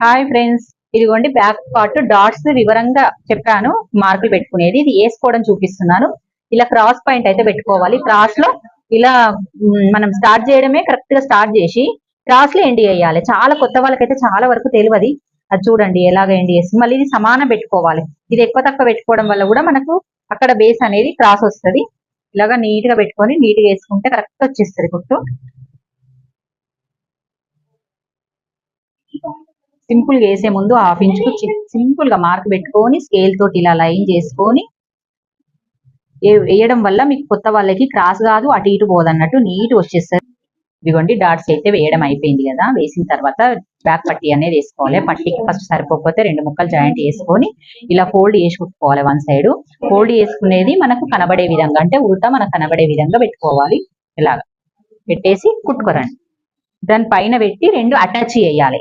Hi friends ఇదిగోండి back part dots వివరంగా చెప్పాను. మార్కులు పెట్టుకునేది. ఇది వేసుకోవడం చూపిస్తున్నాను. ఇలా క్రాస్ పాయింట్ అయితే పెట్టుకోవాలి. క్రాస్లో ఇలా మనం స్టార్ట్ చేయడమే కరెక్ట్గా స్టార్ట్ చేసి క్రాస్లో ఎండి వేయాలి చాలా కొత్త వాళ్ళకైతే చాలా వరకు తెలియదు. అది చూడండి ఎలాగ ఎండి చేసి. మళ్ళీ ఇది సమానం పెట్టుకోవాలి. ఇది ఎక్కువ తక్కువ పెట్టుకోవడం వల్ల కూడా మనకు అక్కడ బేస్ అనేది క్రాస్ వస్తది. ఇలాగా నీట్గా పెట్టుకొని నీట్గా వేసుకుంటే కరెక్ట్ వచ్చేస్తుంది కుట్టు సింపుల్ వేసే ముందు హాఫ్ ఇంచ్కు సింపుల్గా మార్క్ పెట్టుకొని స్కేల్ తోటి ఇలా లైన్ చేసుకొని వేయడం వల్ల మీకు కొత్త వాళ్ళకి క్రాస్ కాదు అటు ఇటు పోదన్నట్టు నీట్ వచ్చేస్తుంది. ఇదిగోండి డాట్స్ అయితే వేయడం అయిపోయింది కదా. వేసిన తర్వాత బ్యాక్ పట్టీ అనేది వేసుకోవాలి. పట్టీకి ఫస్ట్ సరిపోకపోతే రెండు ముక్కలు జాయింట్ వేసుకొని ఇలా ఫోల్డ్ చేసి కుట్టుకోవాలి వన్ సైడ్. ఫోల్డ్ చేసుకునేది మనకు కనబడే విధంగా అంటే ఉల్టా మనకు కనబడే విధంగా పెట్టుకోవాలి. ఇలాగా. పెట్టేసి కుట్టుకోరండి. దాని పైన పెట్టి రెండు అటాచ్ చేయాలి.